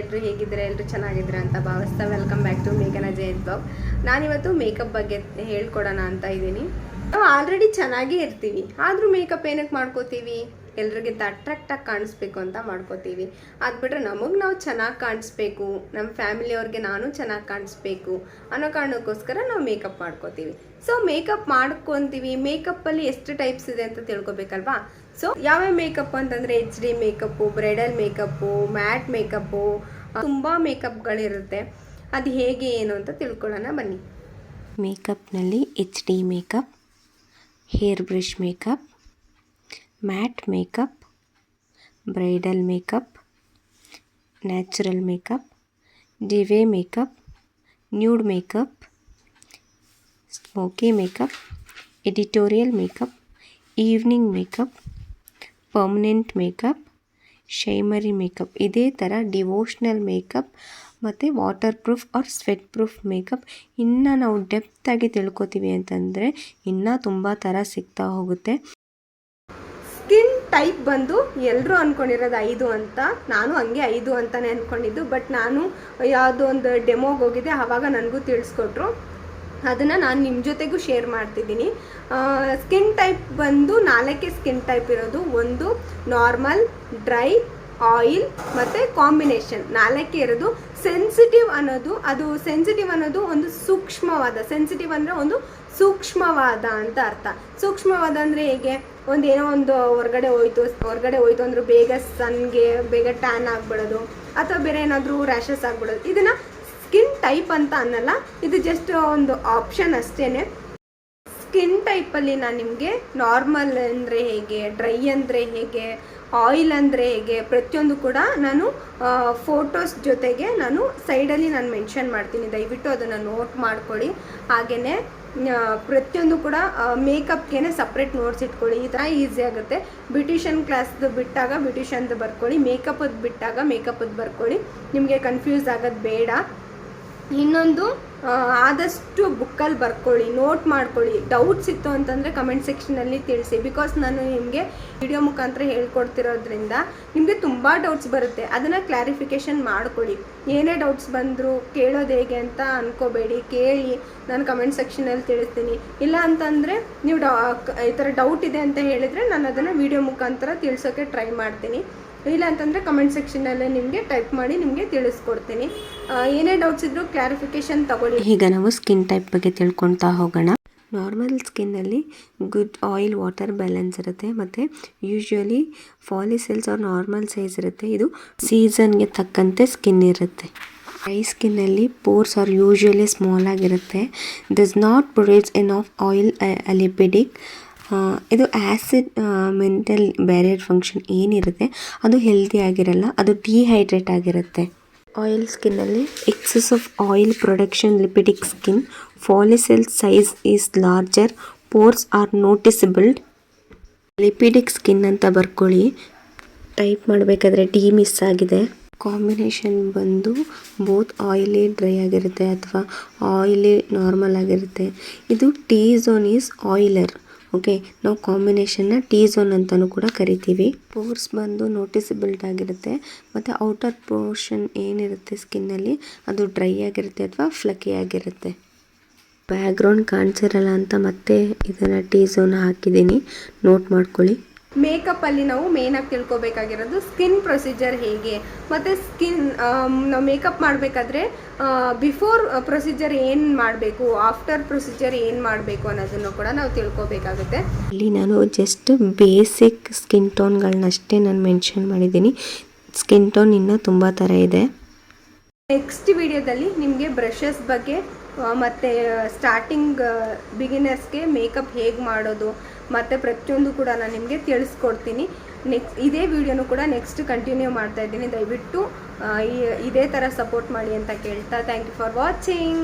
ಎಲ್ಲರೂ ಹೇಗಿದ್ರೆ ಎಲ್ಲರೂ ಚೆನ್ನಾಗಿದ್ದೀರಾ ಅಂತ ಭಾವಿಸ್ತಾ ವೆಲ್ಕಮ್ ಬ್ಯಾಕ್ ಟು ಮೇಕನ ಜಯಂತ್ ಬಾಬ್ ನಾನಿವತ್ತು ಮೇಕಪ್ ಬಗ್ಗೆ ಹೇಳ್ಕೊಡೋಣ ಅಂತ ಇದ್ದೀನಿ. ಆಲ್ರೆಡಿ ಚೆನ್ನಾಗೇ ಇರ್ತೀನಿ ಆದರೂ ಮೇಕಪ್ ಏನಕ್ಕೆ ಮಾಡ್ಕೋತೀವಿ? ಎಲ್ರಿಗಿಂತ ಅಟ್ರಾಕ್ಟಾಗಿ ಕಾಣಿಸ್ಬೇಕು ಅಂತ ಮಾಡ್ಕೋತೀವಿ. ಅದು ಬಿಟ್ರೆ ನಮಗೆ ನಾವು ಚೆನ್ನಾಗಿ ಕಾಣಿಸ್ಬೇಕು ನಮ್ಮ ಫ್ಯಾಮಿಲಿಯವ್ರಿಗೆ ನಾನು ಚೆನ್ನಾಗಿ ಕಾಣಿಸ್ಬೇಕು ಅನ್ನೋ ಕಾರಣಕ್ಕೋಸ್ಕರ ನಾವು ಮೇಕಪ್ ಮಾಡ್ಕೋತೀವಿ. ಸೊ ಮೇಕಪ್ ಮಾಡ್ಕೊತೀವಿ. ಮೇಕಪ್ಪಲ್ಲಿ ಎಷ್ಟು ಟೈಪ್ಸ್ ಇದೆ ಅಂತ ತಿಳ್ಕೊಬೇಕಲ್ವಾ? ಸೊ ಯಾವ್ಯಾವ ಮೇಕಪ್ ಅಂತಂದರೆ H D makeup bridal makeup matte makeup ತುಂಬ ಮೇಕಪ್ಗಳಿರುತ್ತೆ ಅದು ಹೇಗೆ, ಏನು ಅಂತ ತಿಳ್ಕೊಳ್ಳೋಣ ಬನ್ನಿ. ಮೇಕಪ್ನಲ್ಲಿ H D makeup hair brush makeup matte makeup, bridal makeup, natural makeup dewy makeup, nude makeup, smoky makeup, editorial makeup, evening makeup, permanent makeup, shimmery makeup. ಇದೇ ಥರ ಡಿವೋಷ್ನಲ್ ಮೇಕಪ್ ಮತ್ತು waterproof or sweatproof makeup ಇನ್ನು ನಾವು ಡೆಪ್ತಾಗಿ ತಿಳ್ಕೊತೀವಿ ಅಂತಂದರೆ ಇನ್ನೂ ತುಂಬ ಥರ ಸಿಗ್ತಾ ಹೋಗುತ್ತೆ. ಟೈಪ್ ಬಂದು ಎಲ್ಲರೂ ಅಂದ್ಕೊಂಡಿರೋದು ಐದು ಅಂತ. ನಾನು ಹಂಗೆ ಐದು ಅಂತಲೇ ಅಂದ್ಕೊಂಡಿದ್ದು ಬಟ್ ನಾನು ಯಾವುದೋ ಒಂದು ಡೆಮೋಗೆ ಹೋಗಿದ್ದೆ ಆವಾಗ ನನಗೂ ತಿಳಿಸ್ಕೊಟ್ರು. ಅದನ್ನು ನಾನು ನಿಮ್ಮ ಜೊತೆಗೂ ಶೇರ್ ಮಾಡ್ತಿದ್ದೀನಿ. ಸ್ಕಿನ್ ಟೈಪ್ ಬಂದು ನಾಲ್ಕೇ ಸ್ಕಿನ್ ಟೈಪ್ ಇರೋದು. ಒಂದು ನಾರ್ಮಲ್ ಡ್ರೈ ಆಯಿಲ್ ಮತ್ತು ಕಾಂಬಿನೇಷನ್ ನಾಲ್ಕೇ ಇರೋದು. ಸೆನ್ಸಿಟಿವ್ ಅನ್ನೋದು, ಅದು ಸೆನ್ಸಿಟಿವ್ ಅನ್ನೋದು ಒಂದು ಸೂಕ್ಷ್ಮವಾದ ಸೆನ್ಸಿಟಿವ್ ಅಂದರೆ ಒಂದು ಸೂಕ್ಷ್ಮವಾದ ಅಂತ ಅರ್ಥ. ಸೂಕ್ಷ್ಮವಾದ ಅಂದರೆ ಹೇಗೆ? ಒಂದು ಏನೋ ಒಂದು ಹೊರಗಡೆ ಹೋಯ್ತು ಹೊರಗಡೆ ಹೋಯ್ತು ಅಂದ್ರೆ ಬೇಗ ಸನ್ಗೆ, ಬೇಗ ಟ್ಯಾನ್ ಆಗ್ಬಿಡೋದು, ಅಥವಾ ಬೇರೆ ಏನಾದರೂ ರ್ಯಾಷಸ್ ಆಗ್ಬಿಡೋದು. ಇದನ್ನು ಸ್ಕಿನ್ ಟೈಪ್ ಅಂತ ಅನ್ನಲ್ಲ, ಇದು ಜಸ್ಟ್ ಒಂದು ಆಪ್ಷನ್ ಅಷ್ಟೇ ಸ್ಕಿನ್ ಟೈಪಲ್ಲಿ ನಾನು ನಿಮಗೆ ನಾರ್ಮಲ್ ಅಂದರೆ ಹೇಗೆ ಡ್ರೈ ಅಂದರೆ ಹೇಗೆ ಆಯಿಲ್ ಅಂದರೆ ಹೇಗೆ, ಪ್ರತಿಯೊಂದು ಕೂಡ ನಾನು ಫೋಟೋಸ್ ಜೊತೆಗೆ ನಾನು ಸೈಡಲ್ಲಿ ನಾನು ಮೆನ್ಷನ್ ಮಾಡ್ತೀನಿ. ದಯವಿಟ್ಟು ಅದನ್ನು ನೋಟ್ ಮಾಡ್ಕೊಳ್ಳಿ. ಹಾಗೆಯೇ ಪ್ರತಿಯೊಂದು ಕೂಡ ಮೇಕಪ್ಗೆ ಸಪ್ರೇಟ್ ನೋಟ್ಸ್ ಇಟ್ಕೊಳ್ಳಿ. ಈ ಥರ ಈಸಿ ಆಗುತ್ತೆ. ಬ್ಯೂಟಿಷಿಯನ್ ಕ್ಲಾಸ್ದು ಬಿಟ್ಟಾಗ ಬ್ಯೂಟಿಷಿಯನ್ದು ಬರ್ಕೊಳ್ಳಿ. ಮೇಕಪ್ಪದು ಬಿಟ್ಟಾಗ ಮೇಕಪ್ದು ಬರ್ಕೊಳ್ಳಿ. ನಿಮಗೆ ಕನ್ಫ್ಯೂಸ್ ಆಗೋದು ಬೇಡ. ಇನ್ನೊಂದು ಆದಷ್ಟು ಬುಕ್ಕಲ್ಲಿ ಬರ್ಕೊಳ್ಳಿ, ನೋಟ್ ಮಾಡ್ಕೊಳ್ಳಿ. ಡೌಟ್ಸ್ ಇತ್ತು ಅಂತಂದರೆ ಕಮೆಂಟ್ ಸೆಕ್ಷನಲ್ಲಿ ತಿಳಿಸಿ. ಬಿಕಾಸ್ ನಾನು ನಿಮಗೆ ವಿಡಿಯೋ ಮುಖಾಂತರ ಹೇಳ್ಕೊಡ್ತಿರೋದ್ರಿಂದ ನಿಮಗೆ ತುಂಬ ಡೌಟ್ಸ್ ಬರುತ್ತೆ. ಅದನ್ನು ಕ್ಲಾರಿಫಿಕೇಷನ್ ಮಾಡ್ಕೊಳ್ಳಿ. ಏನೇ ಡೌಟ್ಸ್ ಬಂದರೂ ಕೇಳೋದು ಹೇಗೆ ಅಂತ ಅನ್ಕೋಬೇಡಿ. ಕೇಳಿ, ನಾನು ಕಮೆಂಟ್ ಸೆಕ್ಷನಲ್ಲಿ ತಿಳಿಸ್ತೀನಿ. ಇಲ್ಲ ಅಂತಂದರೆ ನೀವು ಡಾ ಈ ಥರ ಡೌಟ್ ಇದೆ ಅಂತ ಹೇಳಿದರೆ ನಾನು ಅದನ್ನು ವಿಡಿಯೋ ಮುಖಾಂತರ ತಿಳಿಸೋಕ್ಕೆ ಟ್ರೈ ಮಾಡ್ತೀನಿ. ಇಲ್ಲ ಅಂತಂದರೆ ಕಮೆಂಟ್ ಸೆಕ್ಷನಲ್ಲೇ ನಿಮಗೆ ಟೈಪ್ ಮಾಡಿ ನಿಮಗೆ ತಿಳಿಸ್ಕೊಡ್ತೀನಿ. ಏನೇ ಡೌಟ್ಸ್ ಇದ್ದರೂ ಕ್ಲಾರಿಫಿಕೇಷನ್ ತಗೊಳ್ಳಿ. ಈಗ ನಾವು ಸ್ಕಿನ್ ಟೈಪ್ ಬಗ್ಗೆ ತಿಳ್ಕೊತಾ ಹೋಗೋಣ. ನಾರ್ಮಲ್ ಸ್ಕಿನ್ನಲ್ಲಿ ಗುಡ್ ಆಯಿಲ್ ವಾಟರ್ ಬ್ಯಾಲೆನ್ಸ್ ಇರುತ್ತೆ. ಮತ್ತು ಯೂಶ್ವಲಿ ಫಾಲಿಸೆಲ್ಸ್ ಅವ್ರ ನಾರ್ಮಲ್ ಸೈಜ್ ಇರುತ್ತೆ. ಇದು ಸೀಸನ್ಗೆ ತಕ್ಕಂತೆ ಸ್ಕಿನ್ ಇರುತ್ತೆ. ಡ್ರೈ ಸ್ಕಿನ್ನಲ್ಲಿ ಪೋರ್ಸ್ ಆರ್ ಯೂಶ್ವಲಿ ಸ್ಮಾಲ್ ಆಗಿರುತ್ತೆ. Does not produce enough oil alipidic ಇದು ಆ್ಯಸಿಡ್ ಮೆಂಟಲ್ ಬ್ಯಾರಿಯರ್ ಫಂಕ್ಷನ್ ಏನಿರುತ್ತೆ, ಅದು ಹೆಲ್ದಿ ಆಗಿರಲ್ಲ, ಅದು ಡಿಹೈಡ್ರೇಟ್ ಆಗಿರುತ್ತೆ. Oil ಸ್ಕಿನ್ನಲ್ಲಿ excess of oil production lipidic skin follicle size is larger pores are noticeable lipidic skin ಅಂತ ಬರ್ಕೊಳ್ಳಿ. Type ಮಾಡಬೇಕಾದ್ರೆ ಡಿ ಮಿಸ್ ಆಗಿದೆ. ಕಾಂಬಿನೇಷನ್ ಬಂದು ಬೋತ್ ಆಯಿಲಿ ಡ್ರೈ ಆಗಿರುತ್ತೆ ಅಥವಾ ಆಯಿಲಿ ನಾರ್ಮಲ್ ಆಗಿರುತ್ತೆ. ಇದು T zone is oilier okay ನಾವು ಕಾಂಬಿನೇಷನ್ನ ಟಿ ಝೋನ್ ಅಂತಲೂ ಕೂಡ ಕರಿತೀವಿ. ಪೋರ್ಸ್ ಬಂದು ನೋಟಿಸಬಿಲ್ಡ್ ಆಗಿರುತ್ತೆ. ಮತ್ತು ಔಟರ್ ಪೋರ್ಷನ್ ಏನಿರುತ್ತೆ ಸ್ಕಿನ್ನಲ್ಲಿ ಅದು ಡ್ರೈ ಆಗಿರುತ್ತೆ ಅಥವಾ ಫ್ಲಕ್ಕಿ ಆಗಿರುತ್ತೆ. ಬ್ಯಾಕ್ಗ್ರೌಂಡ್ ಕಾಣಿಸಿರಲ್ಲ ಅಂತ ಮತ್ತೆ ಇದನ್ನು ಟೀ ಝೋನ್ ಹಾಕಿದ್ದೀನಿ. ನೋಟ್ ಮಾಡ್ಕೊಳ್ಳಿ. ಮೇಕಪ್ಪಲ್ಲಿ ನಾವು ಮೇನಾಗಿ ತಿಳ್ಕೊಬೇಕಾಗಿರೋದು ಸ್ಕಿನ್ ಪ್ರೊಸೀಜರ್ ಹೇಗೆ? ಮತ್ತು ಸ್ಕಿನ್ ನಾವು ಮೇಕಪ್ ಮಾಡಬೇಕಾದ್ರೆ ಬಿಫೋರ್ ಪ್ರೊಸೀಜರ್ ಏನು ಮಾಡಬೇಕು ಆಫ್ಟರ್ ಪ್ರೊಸೀಜರ್ ಏನು ಮಾಡಬೇಕು ಅನ್ನೋದನ್ನು ಕೂಡ ನಾವು ತಿಳ್ಕೊಬೇಕಾಗುತ್ತೆ. ಇಲ್ಲಿ ನಾನು ಜಸ್ಟ್ ಬೇಸಿಕ್ ಸ್ಕಿನ್ ಟೋನ್ಗಳನ್ನಷ್ಟೇ ನಾನು ಮೆನ್ಷನ್ ಮಾಡಿದ್ದೀನಿ. ಸ್ಕಿನ್ ಟೋನ್ ಇನ್ನೂ ತುಂಬ ಥರ ಇದೆ. ನೆಕ್ಸ್ಟ್ ವಿಡಿಯೋದಲ್ಲಿ ನಿಮಗೆ ಬ್ರಷಸ್ ಬಗ್ಗೆ ಮತ್ತು ಸ್ಟಾರ್ಟಿಂಗ್ ಬಿಗಿನರ್ಸ್ಗೆ ಮೇಕಪ್ ಹೇಗೆ ಮಾಡೋದು, ಮತ್ತು ಪ್ರತಿಯೊಂದು ಕೂಡ ನಾನು ನಿಮಗೆ ತಿಳಿಸ್ಕೊಡ್ತೀನಿ. ನೆಕ್ಸ್ಟ್ ಇದೇ ವಿಡಿಯೋನು ಕೂಡ ನೆಕ್ಸ್ಟ್ ಕಂಟಿನ್ಯೂ ಮಾಡ್ತಾ ಇದ್ದೀನಿ. ದಯವಿಟ್ಟು ಇದೇ ಥರ ಸಪೋರ್ಟ್ ಮಾಡಿ ಅಂತ ಕೇಳ್ತಾ ಥ್ಯಾಂಕ್ ಯು ಫಾರ್ ವಾಚಿಂಗ್